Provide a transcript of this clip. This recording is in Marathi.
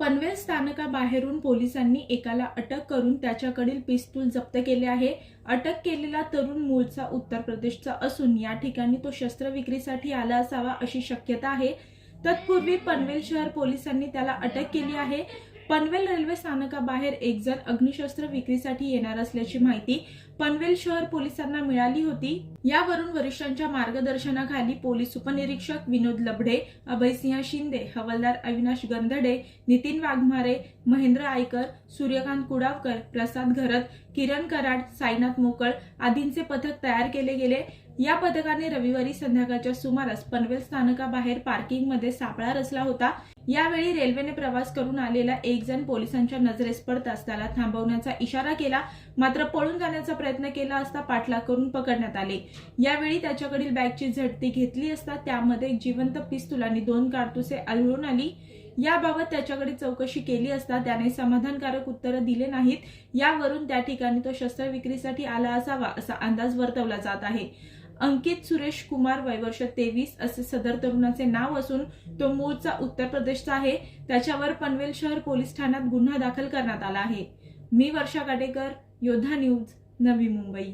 पनवेल स्थानकाबाहेरून पोलिसांनी एकाला अटक करून त्याच्याकडील पिस्तूल जप्त केले आहे. अटक केलेला तरुण मूळचा उत्तर प्रदेशचा असून या ठिकाणी तो शस्त्र विक्रीसाठी आला असावा अशी शक्यता आहे. तत्पूर्वी पनवेल शहर पोलिसांनी त्याला अटक केली आहे. पनवेल रेल्वे स्थानकाबाहेर एक जण अग्निशस्त्र विक्रीसाठी येणार असल्याची माहिती पनवेल शहर पोलिसांना मिळाली होती. यावरून वरिष्ठांच्या मार्गदर्शनाखाली पोलीस उपनिरीक्षक विनोद लबडे अभयसिंह शिंदे हवालदार अविनाश गंधडे नितीन वाघमारे महेंद्र आयकर सूर्यकांत कुडावकर प्रसाद घरत किरण कराड साईनाथ मोकळ आदींचे पथक तयार केले गेले. या पथकाने रविवारी संध्याकाळच्या सुमारास पनवेल स्थानकाबाहेर पार्किंगमध्ये सापळा रचला होता. यावेळी रेल्वेने प्रवास करून आलेला एक जण पोलिसांच्या नजरेस पडताच त्याला थांबवण्याचा इशारा केला. मात्र पळून जाण्याचा प्रयत्न केला असता पाठलाग करून पकडण्यात आले. यावेळी त्याच्याकडील बॅगची झडती घेतली असता त्यामध्ये एक जिवंत पिस्तूल आणि दोन कारतुसे आढळून आली. याबाबत त्याच्याकडे चौकशी केली असता त्याने समाधानकारक उत्तरं दिले नाहीत. यावरून त्या ठिकाणी तो शस्त्र विक्रीसाठी आला असावा असा अंदाज वर्तवला जात आहे. अंकित सुरेश कुमार वयवर्ष तेवीस असे सदर तरुणाचे नाव असून तो मूळचा उत्तर प्रदेशचा आहे. त्याच्यावर पनवेल शहर पोलीस ठाण्यात गुन्हा दाखल करण्यात आला आहे. मी वर्षा गाडेकर योद्धा न्यूज नवी मुंबई.